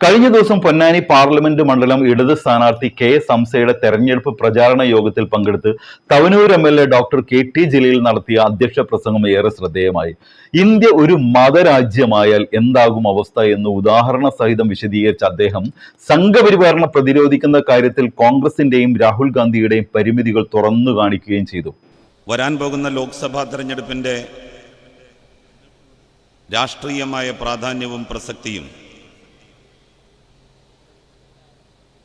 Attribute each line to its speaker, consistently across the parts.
Speaker 1: കഴിഞ്ഞ ദിവസം പൊന്നാനി പാർലമെന്റ് മണ്ഡലം ഇടത് സ്ഥാനാർത്ഥി കെ എസ് ഹംസയുടെ തെരഞ്ഞെടുപ്പ് പ്രചാരണ യോഗത്തിൽ പങ്കെടുത്ത് Thavanur M L A doctor K T Jaleel നടത്തിയ അധ്യക്ഷ പ്രസംഗം ഏറെ ശ്രദ്ധേയമായി. ഇന്ത്യ ഒരു മതരാജ്യമായാൽ എന്താകും അവസ്ഥ എന്ന് ഉദാഹരണ സഹിതം വിശദീകരിച്ച അദ്ദേഹം സംഘപരിവാറിനെ പ്രതിരോധിക്കുന്ന കാര്യത്തിൽ കോൺഗ്രസിന്റെയും രാഹുൽ ഗാന്ധിയുടെയും പരിമിതികൾ തുറന്നു കാണിക്കുകയും ചെയ്തു.
Speaker 2: വരാൻ പോകുന്ന ലോക്സഭാ തെരഞ്ഞെടുപ്പിന്റെ രാഷ്ട്രീയമായ പ്രാധാന്യവും പ്രസക്തിയും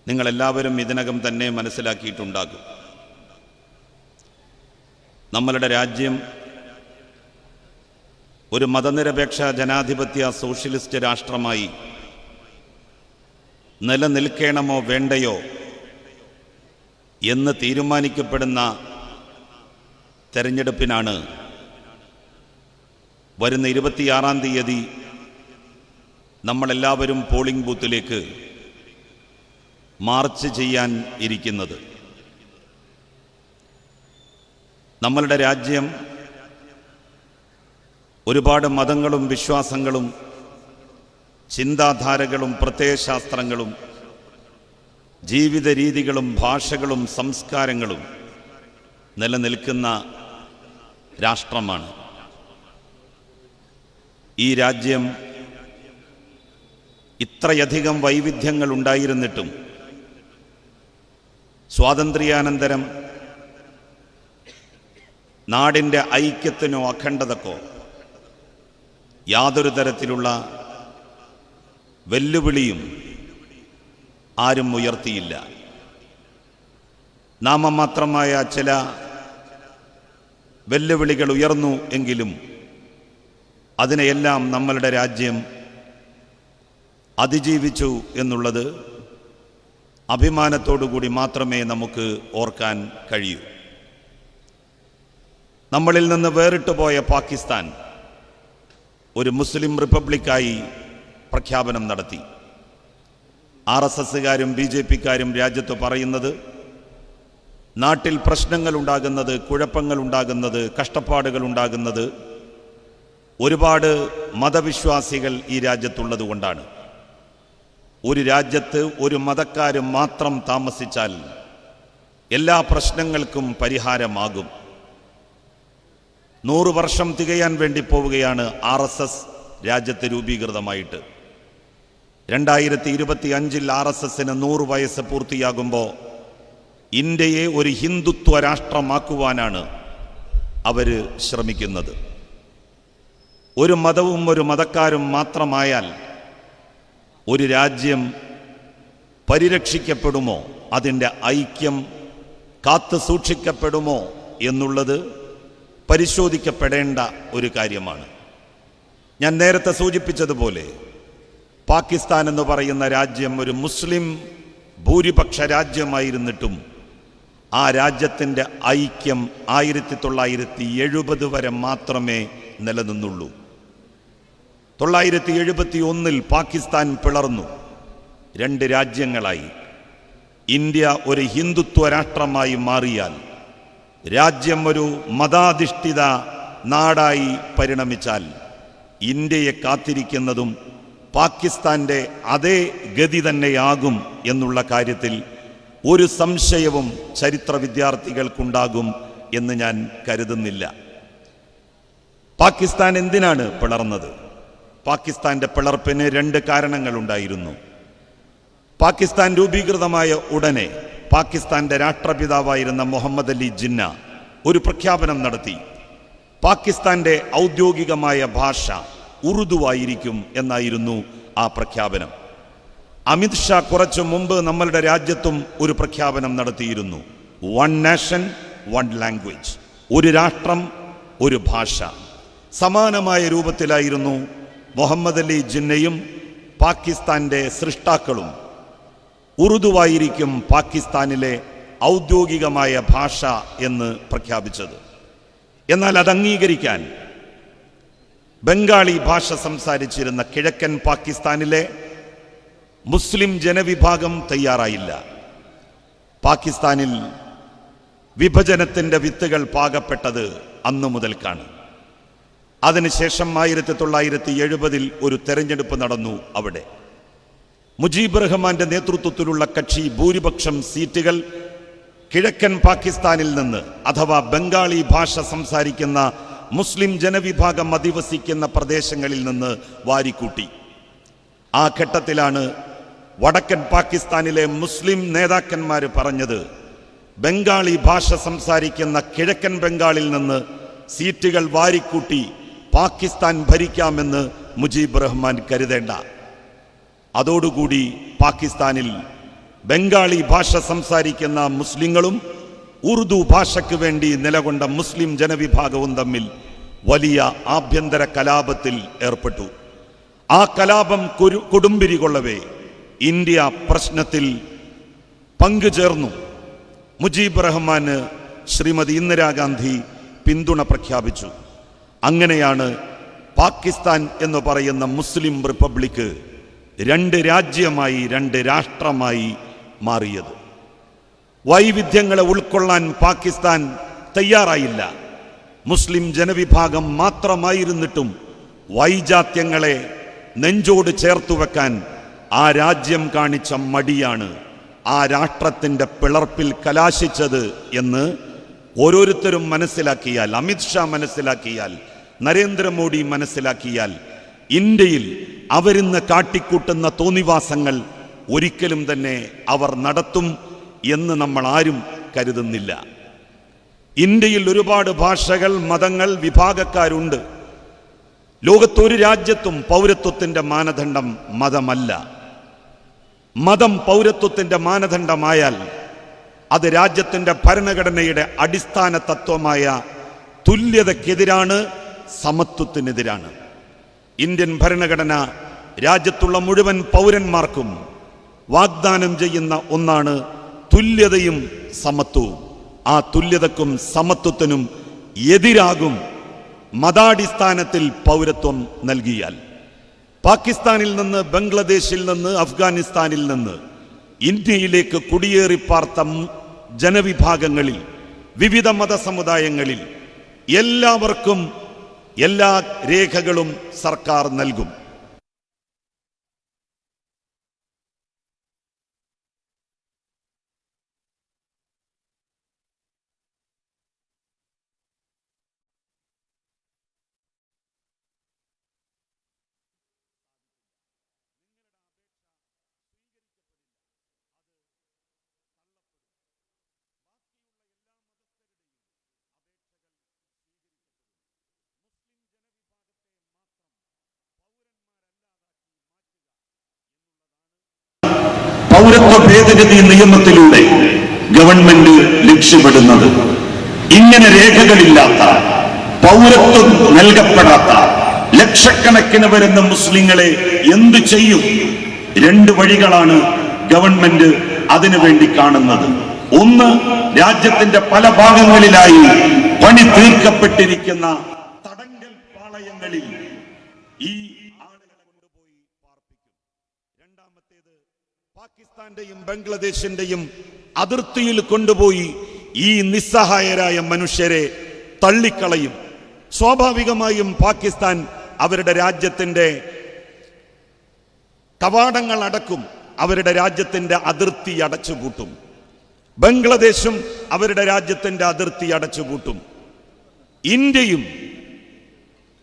Speaker 2: നിങ്ങളെല്ലാവരും ഇതിനകം തന്നെ മനസ്സിലാക്കിയിട്ടുണ്ടാകും. നമ്മളുടെ രാജ്യം ഒരു മതനിരപേക്ഷ ജനാധിപത്യ സോഷ്യലിസ്റ്റ് രാഷ്ട്രമായി നിലനിൽക്കണമോ വേണ്ടയോ എന്ന് തീരുമാനിക്കപ്പെടുന്ന തെരഞ്ഞെടുപ്പിനാണ് വരുന്ന ഇരുപത്തിയാറാം തീയതി നമ്മളെല്ലാവരും പോളിംഗ് ബൂത്തിലേക്ക് മാർച്ച് ചെയ്യാൻ ഇരിക്കുന്നത്. നമ്മളുടെ രാജ്യം ഒരുപാട് മതങ്ങളും വിശ്വാസങ്ങളും ചിന്താധാരകളും പ്രത്യയശാസ്ത്രങ്ങളും ജീവിത രീതികളും ഭാഷകളും സംസ്കാരങ്ങളും നിലനിൽക്കുന്ന രാഷ്ട്രമാണ്. ഈ രാജ്യം ഇത്രയധികം വൈവിധ്യങ്ങൾ ഉണ്ടായിരുന്നിട്ടും സ്വാതന്ത്ര്യാനന്തരം നാടിന്റെ ഐക്യത്തിനോ അഖണ്ഡതക്കോ യാതൊരു തരത്തിലുള്ള വെല്ലുവിളിയും ആരും ഉയർത്തിയില്ല. നാമമാത്രമായ ചില വെല്ലുവിളികൾ ഉയർന്നു എങ്കിലും അതിനെയെല്ലാം നമ്മളുടെ രാജ്യം അതിജീവിച്ചു എന്നുള്ളത് അഭിമാനത്തോടുകൂടി മാത്രമേ നമുക്ക് ഓർക്കാൻ കഴിയൂ. നമ്മളിൽ നിന്ന് വേറിട്ടു പോയ പാകിസ്ഥാൻ ഒരു മുസ്ലിം റിപ്പബ്ലിക്കായി പ്രഖ്യാപനം നടത്തി. ആർ എസ് എസ്സുകാരും ബി ജെ പിക്കാരും രാജ്യത്ത് പറയുന്നത് നാട്ടിൽ പ്രശ്നങ്ങൾ ഉണ്ടാകുന്നത് കുഴപ്പങ്ങൾ ഉണ്ടാകുന്നത് കഷ്ടപ്പാടുകൾ ഉണ്ടാകുന്നത് ഒരുപാട് മതവിശ്വാസികൾ ഈ രാജ്യത്തുള്ളത് കൊണ്ടാണ് ഒരു രാജ്യത്ത് ഒരു മതക്കാർ മാത്രം താമസിച്ചാൽ എല്ലാ പ്രശ്നങ്ങൾക്കും പരിഹാരമാകും. നൂറ് വർഷം തികയാൻ വേണ്ടി പോവുകയാണ് ആർ എസ് എസ് രാജ്യത്ത് രൂപീകൃതമായിട്ട്. രണ്ടായിരത്തി ഇരുപത്തി അഞ്ചിൽ ആർ എസ് എസിന് നൂറ് വയസ്സ് പൂർത്തിയാകുമ്പോൾ ഇന്ത്യയെ ഒരു ഹിന്ദുത്വ രാഷ്ട്രമാക്കുവാനാണ് അവർ ശ്രമിക്കുന്നത്. ഒരു മതവും ഒരു മതക്കാരും മാത്രമായാൽ ഒരു രാജ്യം പരിരക്ഷിക്കപ്പെടുമോ? അതിന്റെ ഐക്യം കാത്തു സൂക്ഷിക്കപ്പെടുമോ എന്നുള്ളത് പരിശോധിക്കപ്പെടേണ്ട ഒരു കാര്യമാണ്. ഞാൻ നേരത്തെ സൂചിപ്പിച്ചതുപോലെ പാകിസ്ഥാൻ എന്ന് പറയുന്ന രാജ്യം ഒരു മുസ്ലിം ഭൂരിപക്ഷ രാജ്യമായിരുന്നിട്ടും ആ രാജ്യത്തിന്റെ ഐക്യം ആയിരത്തി തൊള്ളായിരത്തി എഴുപത് വരെ മാത്രമേ നിലനിന്നുള്ളൂ. തൊള്ളായിരത്തി എഴുപത്തി ഒന്നിൽ പാകിസ്ഥാൻ പിളർന്നു. രണ്ട് രാജ്യങ്ങളായി. ഇന്ത്യ ഒരു ഹിന്ദുത്വ രാഷ്ട്രമായി മാറിയാൽ രാജ്യം ഒരു മതാധിഷ്ഠിത നാടായി പരിണമിച്ചാൽ ഇന്ത്യയെ കാത്തിരിക്കുന്നതും പാകിസ്ഥാന്റെ അതേ ഗതി തന്നെയാകും എന്നുള്ള കാര്യത്തിൽ ഒരു സംശയവും ചരിത്ര വിദ്യാർത്ഥികൾക്കുണ്ടാകും എന്ന് ഞാൻ കരുതുന്നില്ല. പാകിസ്ഥാൻ എന്തിനാണ് പിളർന്നത്? പാകിസ്ഥാന്റെ പിളർപ്പിന് രണ്ട് കാരണങ്ങളുണ്ടായിരുന്നു. പാകിസ്ഥാൻ രൂപീകൃതമായ ഉടനെ പാകിസ്ഥാന്റെ രാഷ്ട്രപിതാവായിരുന്ന മുഹമ്മദ് അലി ജിന്ന ഒരു പ്രഖ്യാപനം നടത്തി. പാകിസ്ഥാന്റെ ഔദ്യോഗികമായ ഭാഷ ഉറുദുവായിരിക്കും എന്നായിരുന്നു ആ പ്രഖ്യാപനം. അമിത്ഷാ കുറച്ചു മുമ്പ് നമ്മളുടെ രാജ്യത്തും ഒരു പ്രഖ്യാപനം നടത്തിയിരുന്നു. വൺ നാഷൻ വൺ ലാംഗ്വേജ് ഒരു രാഷ്ട്രം ഒരു ഭാഷ. സമാനമായ രൂപത്തിലായിരുന്നു മുഹമ്മദ് അലി ജിന്നയും പാകിസ്ഥാന്റെ സൃഷ്ടാക്കളും ഉറുദുവായിരിക്കും പാകിസ്ഥാനിലെ ഔദ്യോഗികമായ ഭാഷ എന്ന് പ്രഖ്യാപിച്ചത്. എന്നാൽ അത് അംഗീകരിക്കാൻ ബംഗാളി ഭാഷ സംസാരിച്ചിരുന്ന കിഴക്കൻ പാകിസ്ഥാനിലെ മുസ്ലിം ജനവിഭാഗം തയ്യാറായില്ല. പാകിസ്ഥാനിൽ വിഭജനത്തിന്റെ വിത്തുകൾ പാകപ്പെട്ടത് അന്നു മുതൽക്കാണ്. അതിനുശേഷം ആയിരത്തി തൊള്ളായിരത്തി എഴുപതിൽ ഒരു തെരഞ്ഞെടുപ്പ് നടന്നു അവിടെ. മുജീബ് റഹ്മാന്റെ നേതൃത്വത്തിലുള്ള കക്ഷി ഭൂരിപക്ഷം സീറ്റുകൾ കിഴക്കൻ പാകിസ്ഥാനിൽ നിന്ന് അഥവാ ബംഗാളി ഭാഷ സംസാരിക്കുന്ന മുസ്ലിം ജനവിഭാഗം അധിവസിക്കുന്ന പ്രദേശങ്ങളിൽ നിന്ന് വാരിക്കൂട്ടി. ആ ഘട്ടത്തിലാണ് വടക്കൻ പാകിസ്ഥാനിലെ മുസ്ലിം നേതാക്കന്മാർ പറഞ്ഞത് ബംഗാളി ഭാഷ സംസാരിക്കുന്ന കിഴക്കൻ ബംഗാളിൽ നിന്ന് സീറ്റുകൾ വാരിക്കൂട്ടി പാകിസ്ഥാൻ ഭരിക്കാമെന്ന് മുജീബ് റഹ്മാൻ കരുതേണ്ട. അതോടുകൂടി പാകിസ്ഥാനിൽ ബംഗാളി ഭാഷ സംസാരിക്കുന്ന മുസ്ലിങ്ങളും ഉറുദു ഭാഷയ്ക്ക് വേണ്ടി നിലകൊണ്ട മുസ്ലിം ജനവിഭാഗവും തമ്മിൽ വലിയ ആഭ്യന്തര കലാപത്തിൽ ഏർപ്പെട്ടു. ആ കലാപം കുടുംബിരി കൊള്ളവേ ഇന്ത്യ പ്രശ്നത്തിൽ പങ്കുചേർന്നു. മുജീബ് റഹ്മാന് ശ്രീമതി ഇന്ദിരാഗാന്ധി പിന്തുണ പ്രഖ്യാപിച്ചു. അങ്ങനെയാണ് പാകിസ്ഥാൻ എന്ന് പറയുന്ന മുസ്ലിം റിപ്പബ്ലിക്ക് രണ്ട് രാജ്യമായി രണ്ട് രാഷ്ട്രമായി മാറിയത്. വൈവിധ്യങ്ങളെ ഉൾക്കൊള്ളാൻ പാകിസ്ഥാൻ തയ്യാറായില്ല. മുസ്ലിം ജനവിഭാഗം മാത്രമായിരുന്നിട്ടും വൈജാത്യങ്ങളെ നെഞ്ചോട് ചേർത്തു വെക്കാൻ ആ രാജ്യം കാണിച്ച മടിയാണ് ആ രാഷ്ട്രത്തിന്റെ പിളർപ്പിൽ കലാശിച്ചത് എന്ന് ഓരോരുത്തരും മനസ്സിലാക്കിയാൽ അമിത്ഷാ മനസ്സിലാക്കിയാൽ നരേന്ദ്രമോദി മനസ്സിലാക്കിയാൽ ഇന്ത്യയിൽ അവരിന്ന് കാട്ടിക്കൂട്ടുന്ന തോന്നിവാസങ്ങൾ ഒരിക്കലും തന്നെ അവർ നടത്തും എന്ന് നമ്മൾ ആരും കരുതുന്നില്ല. ഇന്ത്യയിൽ ഒരുപാട് ഭാഷകൾ മതങ്ങൾ വിഭാഗക്കാരുണ്ട്. ലോകത്തൊരു രാജ്യത്തും പൗരത്വത്തിന്റെ മാനദണ്ഡം മതമല്ല. മതം പൗരത്വത്തിന്റെ മാനദണ്ഡമായാൽ അത് രാജ്യത്തിന്റെ ഭരണഘടനയുടെ അടിസ്ഥാന തത്വമായ തുല്യതയ്ക്കെതിരാണ് സമത്വത്തിനെതിരാണ്. ഇന്ത്യൻ ഭരണഘടന രാജ്യത്തുള്ള മുഴുവൻ പൗരന്മാർക്കും വാഗ്ദാനം ചെയ്യുന്ന ഒന്നാണ് തുല്യതയും സമത്വവും. ആ തുല്യതക്കും സമത്വത്തിനും എതിരാകും മതാടിസ്ഥാനത്തിൽ പൗരത്വം നൽകിയാൽ. പാകിസ്ഥാനിൽ നിന്ന് ബംഗ്ലാദേശിൽ നിന്ന് അഫ്ഗാനിസ്ഥാനിൽ നിന്ന് ഇന്ത്യയിലേക്ക് കുടിയേറിപ്പാർത്ത ജനവിഭാഗങ്ങളിൽ വിവിധ മതസമുദായങ്ങളിൽ എല്ലാവർക്കും എല്ലാ രേഖകളും സർക്കാർ നൽകും
Speaker 3: പൗരത്വ ഭേദഗതി നിയമത്തിലൂടെ ഗവൺമെന്റ് ലക്ഷ്യമിടുന്നത്. ഇങ്ങനെ രേഖകളില്ലാത്ത പൗരത്വം നൽകപ്പെടാത്ത ലക്ഷക്കണക്കിന് വരുന്ന മുസ്ലിങ്ങളെ എന്തു ചെയ്യും? രണ്ട് വഴികളാണ് ഗവൺമെന്റ് അതിനുവേണ്ടി കാണുന്നത്. ഒന്ന് രാജ്യത്തിന്റെ പല ഭാഗങ്ങളിലായി പണി തീർക്കപ്പെട്ടിരിക്കുന്ന തടങ്കൽ പാളയങ്ങളിൽ ഈ ആളുകളെ കൊണ്ടുപോയി പാർപ്പിക്കും
Speaker 2: രണ്ടാമത്തേത് പാകിസ്ഥാന്റെയും ബംഗ്ലാദേശിന്റെയും അതിർത്തിയിൽ കൊണ്ടുപോയി ഈ നിസ്സഹായരായ മനുഷ്യരെ തള്ളിക്കളയും. സ്വാഭാവികമായും പാകിസ്ഥാൻ അവരുടെ രാജ്യത്തിന്റെ കവാടങ്ങൾ അടക്കും അവരുടെ രാജ്യത്തിന്റെ അതിർത്തി അടച്ചുപൂട്ടും. ബംഗ്ലാദേശും അവരുടെ രാജ്യത്തിന്റെ അതിർത്തി അടച്ചുപൂട്ടും. ഇന്ത്യയും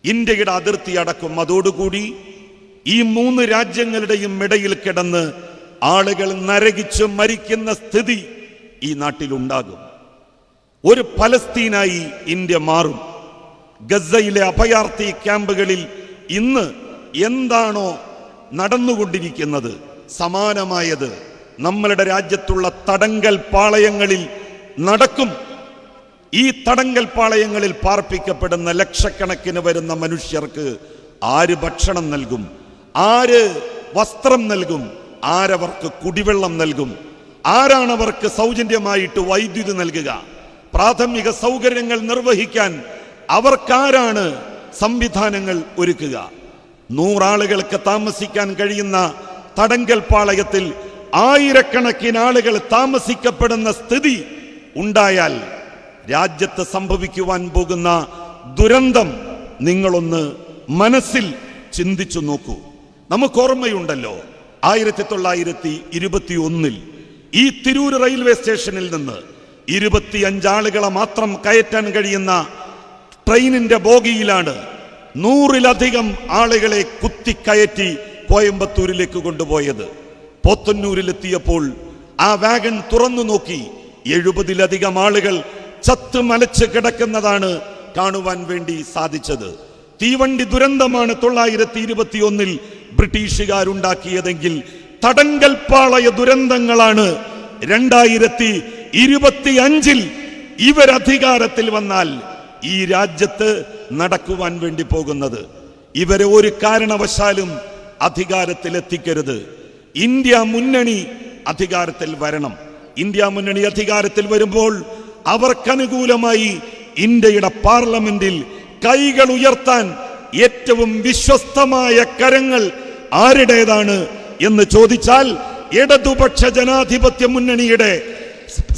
Speaker 2: ഇന്ത്യയുടെ അതിർത്തി അടക്കും. അതോടുകൂടി ഈ മൂന്ന് രാജ്യങ്ങളുടെയും ഇടയിൽ കിടന്ന് ആളുകൾ നരകിച്ച് മരിക്കുന്ന സ്ഥിതി ഈ നാട്ടിലുണ്ടാകും. ഒരു ഫലസ്തീനായി ഇന്ത്യ മാറും. ഗസയിലെ അഭയാർത്ഥി ക്യാമ്പുകളിൽ ഇന്ന് എന്താണോ നടന്നുകൊണ്ടിരിക്കുന്നത് സമാനമായത് നമ്മളുടെ രാജ്യത്തുള്ള തടങ്കൽ പാളയങ്ങളിൽ നടക്കും. ഈ തടങ്കൽ പാളയങ്ങളിൽ പാർപ്പിക്കപ്പെടുന്ന ലക്ഷക്കണക്കിന് വരുന്ന മനുഷ്യർക്ക് ആര് ഭക്ഷണം നൽകും? ആര് വസ്ത്രം നൽകും? ആരവർക്ക് കുടിവെള്ളം നൽകും? ആരാണവർക്ക് സൗജന്യമായിട്ട് വൈദ്യുതി നൽകുക? പ്രാഥമിക സൗകര്യങ്ങൾ നിർവഹിക്കാൻ അവർക്കാരാണ് സംവിധാനങ്ങൾ ഒരുക്കുക. നൂറാളുകൾക്ക് താമസിക്കാൻ കഴിയുന്ന തടങ്കൽ പാളയത്തിൽ ആയിരക്കണക്കിന് ആളുകൾ താമസിക്കപ്പെടുന്ന സ്ഥിതി ഉണ്ടായാൽ രാജ്യത്ത് സംഭവിക്കുവാൻ പോകുന്ന ദുരന്തം നിങ്ങളൊന്ന് മനസ്സിൽ ചിന്തിച്ചു നോക്കൂ. നമുക്ക് ഓർമ്മയുണ്ടല്ലോ ആയിരത്തി തൊള്ളായിരത്തി ഇരുപത്തി ഒന്നിൽ ഈ തിരൂർ റെയിൽവേ സ്റ്റേഷനിൽ നിന്ന് ഇരുപത്തിയഞ്ചാളുകളെ മാത്രം കയറ്റാൻ കഴിയുന്ന ട്രെയിനിന്റെ ബോഗിയിലാണ് നൂറിലധികം ആളുകളെ കുത്തിക്കയറ്റി കോയമ്പത്തൂരിലേക്ക് കൊണ്ടുപോയത്. പോത്തന്നൂരിലെത്തിയപ്പോൾ ആ വാഗൺ തുറന്നു നോക്കി എഴുപതിലധികം ആളുകൾ ചത്ത് മലച്ച് കിടക്കുന്നതാണ് കാണുവാൻ വേണ്ടി സാധിച്ചത്. തീവണ്ടി ദുരന്തമാണ് തൊള്ളായിരത്തി ഇരുപത്തി ഒന്നിൽ ബ്രിട്ടീഷുകാരുണ്ടാക്കിയതെങ്കിൽ തടങ്കൽപ്പാളയ ദുരന്തങ്ങളാണ് രണ്ടായിരത്തി ഇരുപത്തി അഞ്ചിൽ ഇവരധികാരത്തിൽ വന്നാൽ ഈ രാജ്യത്ത് നടക്കുവാൻ വേണ്ടി പോകുന്നത്. ഇവരെ ഒരു കാരണവശാലും അധികാരത്തിൽ എത്തിക്കരുത്. ഇന്ത്യ മുന്നണി അധികാരത്തിൽ വരണം. ഇന്ത്യ മുന്നണി അധികാരത്തിൽ വരുമ്പോൾ അവർക്കനുകൂലമായി ഇന്ത്യയുടെ പാർലമെന്റിൽ കൈകൾ ഉയർത്താൻ ഏറ്റവും വിശ്വസ്തമായ കരങ്ങൾ ആരുടേതാണ് എന്ന് ചോദിച്ചാൽ ഇടതുപക്ഷ ജനാധിപത്യ മുന്നണിയുടെ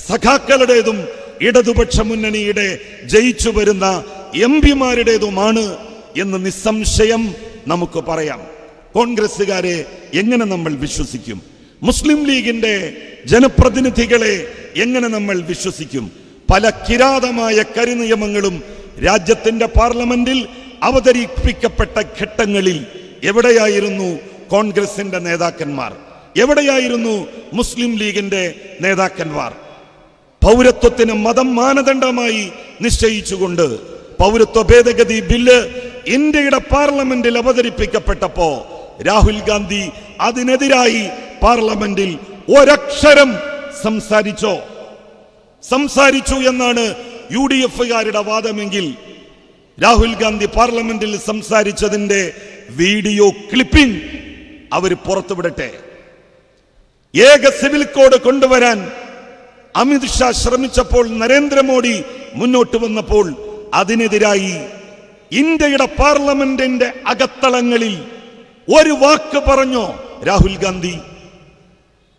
Speaker 2: സഖാക്കളുടേതും ഇടതുപക്ഷ മുന്നണിയുടെ ജയിച്ചു വരുന്ന എം പിമാരുടേതുമാണ് എന്ന് നിസ്സംശയം നമുക്ക് പറയാം. കോൺഗ്രസ്സുകാരെ എങ്ങനെ നമ്മൾ വിശ്വസിക്കും? മുസ്ലിം ലീഗിന്റെ ജനപ്രതിനിധികളെ എങ്ങനെ നമ്മൾ വിശ്വസിക്കും? പല കിരാതമായ കരിനിയമങ്ങളും രാജ്യത്തിന്റെ പാർലമെന്റിൽ അവതരിപ്പിക്കപ്പെട്ട ഘട്ടങ്ങളിൽ എവിടെയായിരുന്നു കോൺഗ്രസിന്റെ നേതാക്കന്മാർ? എവിടെയായിരുന്നു മുസ്ലിം ലീഗിന്റെ നേതാക്കന്മാർ? പൗരത്വത്തിന് മതം മാനദണ്ഡമായി നിശ്ചയിച്ചുകൊണ്ട് പൗരത്വ ഭേദഗതി ബില്ല് ഇന്ത്യയുടെ പാർലമെന്റിൽ അവതരിപ്പിക്കപ്പെട്ടപ്പോ രാഹുൽ ഗാന്ധി അതിനെതിരായി പാർലമെന്റിൽ ഒരക്ഷരം സംസാരിച്ചോ? സംസാരിച്ചു എന്നാണ് യു ഡി എഫുകാരുടെ വാദമെങ്കിൽ രാഹുൽ ഗാന്ധി പാർലമെന്റിൽ സംസാരിച്ചതിന്റെ വീഡിയോ ക്ലിപ്പിംഗ് അവർ പുറത്തുവിടട്ടെ. ഏക സിവിൽ കോഡ് കൊണ്ടുവരാൻ അമിത്ഷാ ശ്രമിച്ചപ്പോൾ നരേന്ദ്രമോദി മുന്നോട്ട് വന്നപ്പോൾ അതിനെതിരായി ഇന്ത്യയുടെ പാർലമെന്റിന്റെ അകത്തളങ്ങളിൽ ഒരു വാക്ക് പറഞ്ഞോ രാഹുൽ ഗാന്ധി?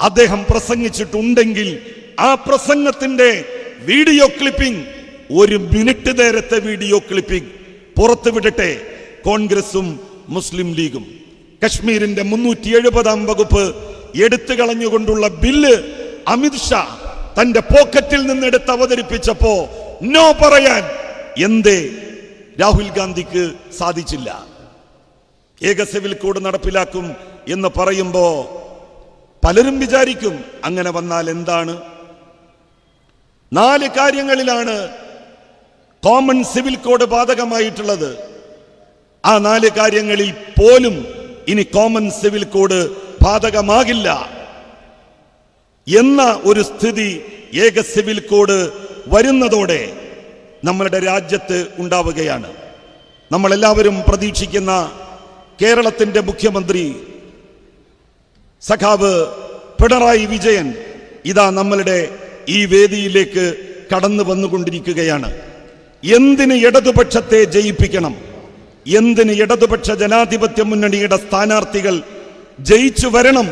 Speaker 2: അദ്ദേഹം പ്രസംഗിച്ചിട്ടുണ്ടെങ്കിൽ ആ പ്രസംഗത്തിന്റെ വീഡിയോ ക്ലിപ്പിംഗ് ഒരു മിനിറ്റ് നേരത്തെ വീഡിയോ ക്ലിപ്പിംഗ് പുറത്തുവിടട്ടെ. കോൺഗ്രസും മുസ്ലിം ലീഗും കശ്മീരിന്റെ മുന്നൂറ്റി എഴുപതാം വകുപ്പ് എടുത്തു കളഞ്ഞുകൊണ്ടുള്ള ബില്ല് അമിത്ഷാ തന്റെ പോക്കറ്റിൽ നിന്ന് എടുത്ത് അവതരിപ്പിച്ചപ്പോ നോ പറയാൻ എന്തേ രാഹുൽ ഗാന്ധിക്ക് സാധിച്ചില്ല. ഏക സിവിൽ കോഡ് നടപ്പിലാക്കും എന്ന് പറയുമ്പോ പലരും വിചാരിക്കും അങ്ങനെ വന്നാൽ എന്താണ്? നാല് കാര്യങ്ങളിലാണ് കോമൺ സിവിൽ കോഡ് ബാധകമായിട്ടുള്ളത്. ആ നാല് കാര്യങ്ങളിൽ പോലും ഇനി കോമൺ സിവിൽ കോഡ് ബാധകമാകില്ല. എന്ന ഒരു സ്ഥിതി ഏക സിവിൽ കോഡ് വരുന്നതോടെ നമ്മളുടെ രാജ്യത്ത് ഉണ്ടാവുകയാണ്. നമ്മളെല്ലാവരും പ്രതീക്ഷിക്കുന്ന കേരളത്തിന്റെ മുഖ്യമന്ത്രി സഖാവ് പിണറായി വിജയൻ ഇതാ നമ്മളുടെ ഈ വേദിയിലേക്ക് കടന്നു വന്നുകൊണ്ടിരിക്കുകയാണ് എന്തിന് ഇടതുപക്ഷത്തെ ജയിപ്പിക്കണം? എന്തിന് ഇടതുപക്ഷ ജനാധിപത്യ മുന്നണിയുടെ സ്ഥാനാർത്ഥികൾ ജയിച്ചു വരണം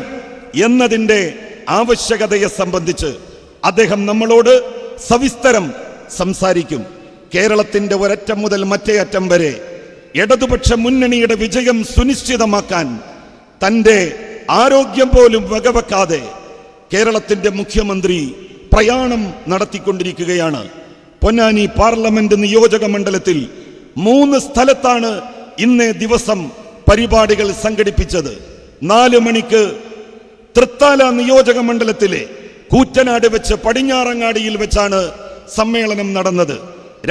Speaker 2: എന്നതിന്റെ ആവശ്യകതയെ സംബന്ധിച്ച് അദ്ദേഹം നമ്മളോട് സവിസ്തരം സംസാരിക്കും. കേരളത്തിന്റെ ഒരറ്റം മുതൽ മറ്റേ അറ്റം വരെ ഇടതുപക്ഷ മുന്നണിയുടെ വിജയം സുനിശ്ചിതമാക്കാൻ തന്റെ ആരോഗ്യം പോലും വകവെക്കാതെ കേരളത്തിന്റെ മുഖ്യമന്ത്രി പ്രയാണം നടത്തിക്കൊണ്ടിരിക്കുകയാണ്. പൊന്നാനി പാർലമെന്റ് നിയോജക മണ്ഡലത്തിൽ മൂന്ന് സ്ഥലത്താണ് ഇന്നേ ദിവസം പരിപാടികൾ സംഘടിപ്പിച്ചത്. നാല് മണിക്ക് തൃത്താല നിയോജക മണ്ഡലത്തിലെ കൂറ്റനാട് വെച്ച് പടിഞ്ഞാറങ്ങാടിയിൽ വെച്ചാണ് സമ്മേളനം നടന്നത്.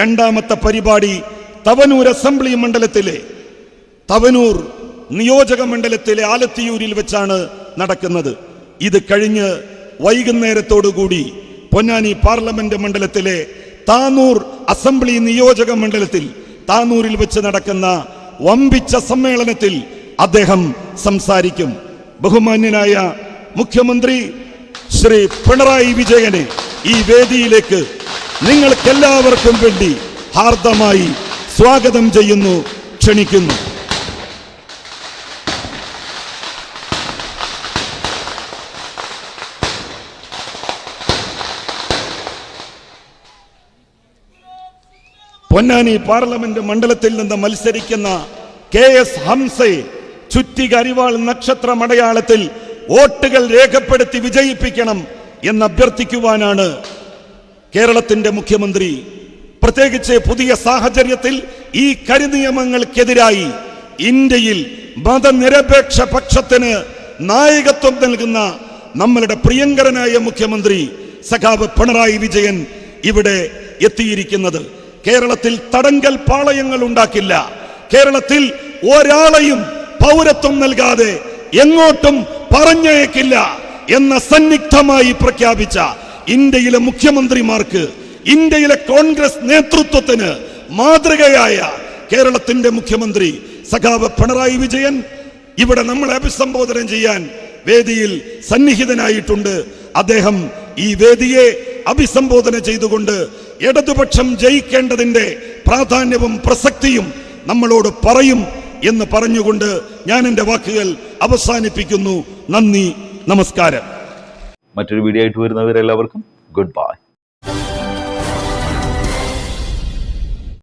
Speaker 2: രണ്ടാമത്തെ പരിപാടി തവനൂർ അസംബ്ലി മണ്ഡലത്തിലെ തവനൂർ നിയോജക മണ്ഡലത്തിലെ ആലത്തിയൂരിൽ വെച്ചാണ് നടക്കുന്നത്. ഇത് കഴിഞ്ഞ് വൈകുന്നേരത്തോടുകൂടി പൊന്നാനി പാർലമെന്റ് മണ്ഡലത്തിലെ താനൂർ അസംബ്ലി നിയോജക മണ്ഡലത്തിൽ താനൂരിൽ വെച്ച് നടക്കുന്ന വമ്പിച്ച സമ്മേളനത്തിൽ അദ്ദേഹം സംസാരിക്കും. ബഹുമാന്യനായ മുഖ്യമന്ത്രി ശ്രീ പിണറായി വിജയനെ ഈ വേദിയിലേക്ക് നിങ്ങൾക്കെല്ലാവർക്കും വേണ്ടി ഹാർദമായി സ്വാഗതം ചെയ്യുന്നു ക്ഷണിക്കുന്നു. പൊന്നാനി പാർലമെന്റ് മണ്ഡലത്തിൽ നിന്ന് മത്സരിക്കുന്ന കെ എസ് ഹംസയെ ചുറ്റിക അരിവാൾ നക്ഷത്ര അടയാളത്തിൽ വോട്ടുകൾ രേഖപ്പെടുത്തി വിജയിപ്പിക്കണം എന്ന് അഭ്യർത്ഥിക്കുവാനാണ് കേരളത്തിന്റെ മുഖ്യമന്ത്രി. പ്രത്യേകിച്ച് പുതിയ സാഹചര്യത്തിൽ ഈ കരിനിയമങ്ങൾക്കെതിരായി ഇന്ത്യയിൽ മതനിരപേക്ഷ പക്ഷത്തിന് നായകത്വം നൽകുന്ന നമ്മളുടെ പ്രിയങ്കരനായ മുഖ്യമന്ത്രി സഖാവ് പിണറായി വിജയൻ ഇവിടെ എത്തിയിരിക്കുന്നത്. കേരളത്തിൽ തടങ്കൽ പാളയങ്ങൾ ഉണ്ടാക്കില്ല. കേരളത്തിൽ ഒരാളെയും പൗരത്വം നൽകാതെ എങ്ങോട്ടും പറഞ്ഞയക്കില്ല എന്ന സന്നിഗ്ധമായി പ്രഖ്യാപിച്ച ഇന്ത്യയിലെ മുഖ്യമന്ത്രിമാർക്ക് ഇന്ത്യയിലെ കോൺഗ്രസ് നേതൃത്വത്തിന് മാതൃകയായ കേരളത്തിന്റെ മുഖ്യമന്ത്രി സഖാവ് പിണറായി വിജയൻ ഇവിടെ നമ്മളെ അഭിസംബോധന ചെയ്യാൻ വേദിയിൽ സന്നിഹിതനായിട്ടുണ്ട്. അദ്ദേഹം ഈ വേദിയെ അഭിസംബോധന ചെയ്തുകൊണ്ട് ഇടതുപക്ഷം ജയിക്കേണ്ടതിന്റെ പ്രാധാന്യവും പ്രസക്തിയും നമ്മളോട് പറയും എന്ന് പറഞ്ഞുകൊണ്ട് ഞാൻ എന്റെ വാക്കുകൾ അവസാനിപ്പിക്കുന്നു. നന്ദി നമസ്കാരം.
Speaker 1: മറ്റൊരു വീഡിയോ ആയിട്ട് വരുന്നവരെല്ലാവർക്കും ഗുഡ് ബൈ